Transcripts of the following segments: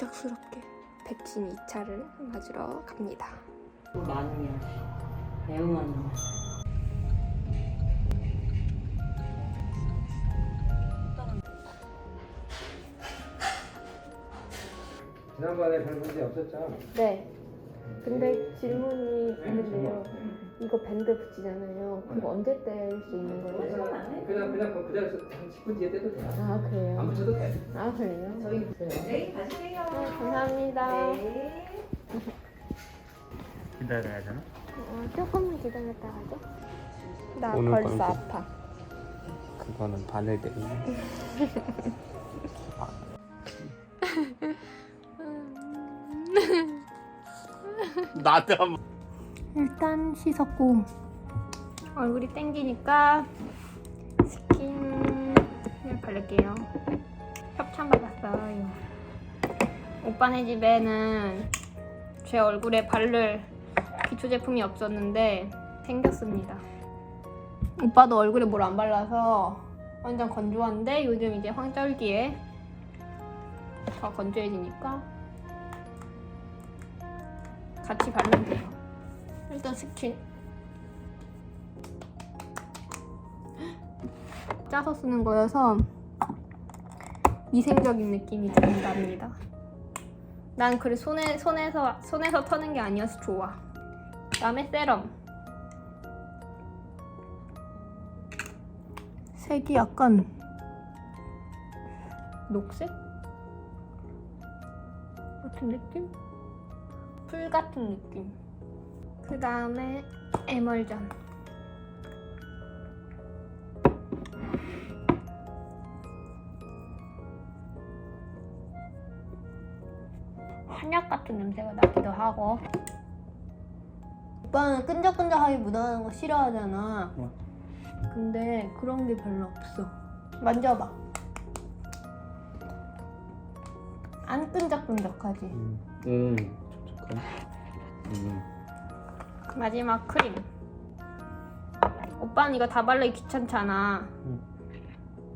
갑작스럽게 백신 2차를 맞으러 갑니다. 많으냐 매우 많으냐 지난번에 별 문제 없었죠? 네. 근데 질문이 있는데요. 이거 밴드 붙이잖아요. 그거 언제 뗄 수 있는 거예요? 그냥 그냥 그 자리에서 한 10분 뒤에 떼도 돼요. 아 안 그래요? 붙여도 돼. 아 그래요? 저희 네 가실게요 네, 감사합니다. 네. 기다려야 되나? 어, 조금만 기다렸다 가죠. 나 오늘 벌써 밤에 아파. 그거는 바늘들이 나도 한번 일단 씻었고 얼굴이 땡기니까 스킨을 바를게요. 협찬 받았어요. 오빠네 집에는 제 얼굴에 바를 기초 제품이 없었는데 생겼습니다. 오빠도 얼굴에 뭘 안 발라서 완전 건조한데 요즘 이제 황절기에 더 건조해지니까 같이 바르면 돼요. 일단 스킨 짜서 쓰는 거여서 위생적인 느낌이 든답니다. 난 그래 손에 손에서 손에서 터는 게 아니어서 좋아. 다음에 세럼. 색이 약간 녹색 같은 느낌? 풀 같은 느낌. 그 다음에 에멀전. 한약 같은 냄새가 나기도 하고. 오빠는 끈적끈적하게 묻어나는 거 싫어하잖아. 어. 근데 그런 게 별로 없어. 만져봐. 안 끈적끈적하지. 음 촉촉한 음 마지막 크림. 오빠는 이거 다 바르기 귀찮잖아. 응.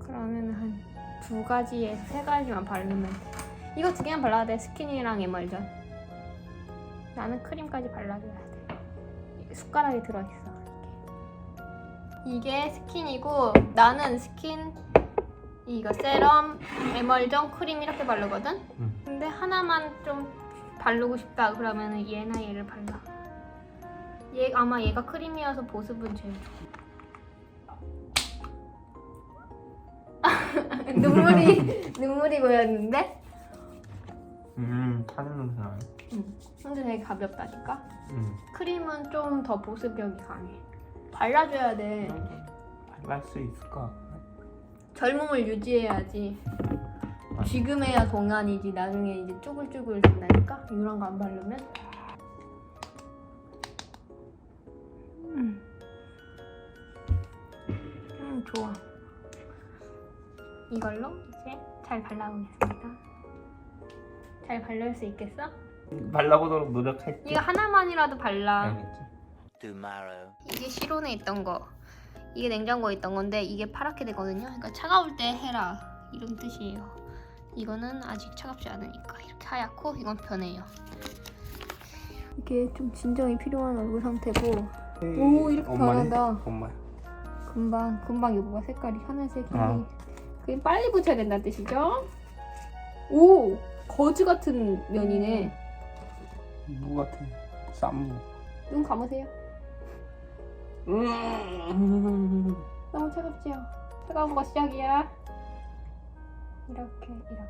그러면 한 두 가지에서 세 가지만 바르면 돼. 이거 두 개만 발라야 돼. 스킨이랑 에멀전. 나는 크림까지 발라줘야 돼. 이게 숟가락에 들어있어. 이게. 이게 스킨이고 나는 스킨 이거 세럼, 에멀전, 크림 이렇게 바르거든. 응. 근데 하나만 좀 바르고 싶다 그러면 은 얘나 얘를 발라. 얘 아마 얘가 크림이어서 보습은 제일 좋아. 눈물이 눈물이 고였는데? 음 타는 냄새 나요 응. 근데 되게 가볍다니까. 음 크림은 좀 더 보습력이 강해. 발라줘야 돼. 발랄 수 있을까? 젊음을 유지해야지. 지금 해야 동안이지 나중에 이제 쭈글쭈글 된다니까. 이런 거 안 바르면. 음 좋아. 이걸로 이제 잘 발라보겠습니다. 잘 바를 수 있겠어? 발라보도록 노력할게 이거 하나만이라도 발라. 알겠지? 이게 실온에 있던 거. 이게 냉장고에 있던 건데 이게 파랗게 되거든요. 그러니까 차가울 때 해라 이런 뜻이에요. 이거는 아직 차갑지 않으니까 이렇게 하얗고 이건 변해요. 이게 좀 진정이 필요한 얼굴 상태고 오, 이렇게? 변한다. 엄마 금방 금방 이거 봐 색깔이 하늘색이 아. 그게 빨리 붙여야 된다는 뜻이죠? 오 거즈 같은 면이네. 무 같은 쌈무 눈 감으세요. 음 너무 차갑지요? 차가운 거 시작이야. 이렇게 이렇게.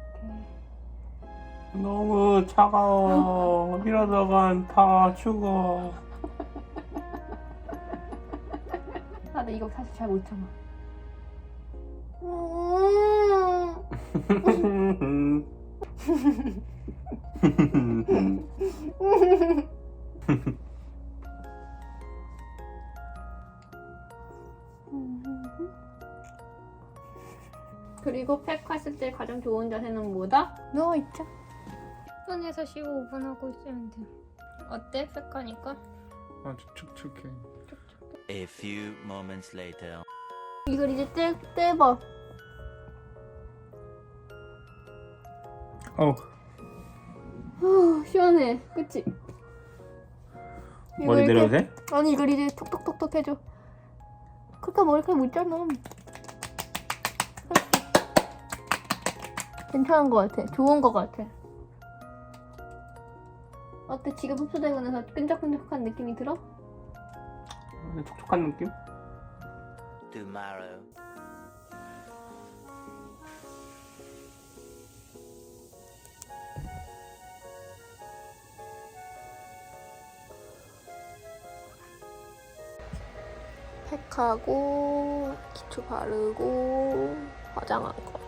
너무 차가워 이러다간 다 죽어 나도 이거 사실 잘 못 참아. 그리고 팩 했을 때 가장 좋은 자세는 뭐다? 누워있자. 손에서 15분 하고 있으면 돼. 어때? 팩 하니까? 아주 촉촉해 A few moments later. 이걸 이제 떼, 떼봐. 어우 후, 시원해. 그치? 이거 머리 내려도 돼? 아니 이걸 이제 톡톡톡톡 해줘. 그러니까 머리카락 묻잖아. 괜찮은 것 같아. 좋은 것 같아. 어때? 지금 흡수되고 나서 끈적끈적한 느낌이 들어? 촉촉한 느낌? Tomorrow. 팩하고 기초 바르고 화장한 거.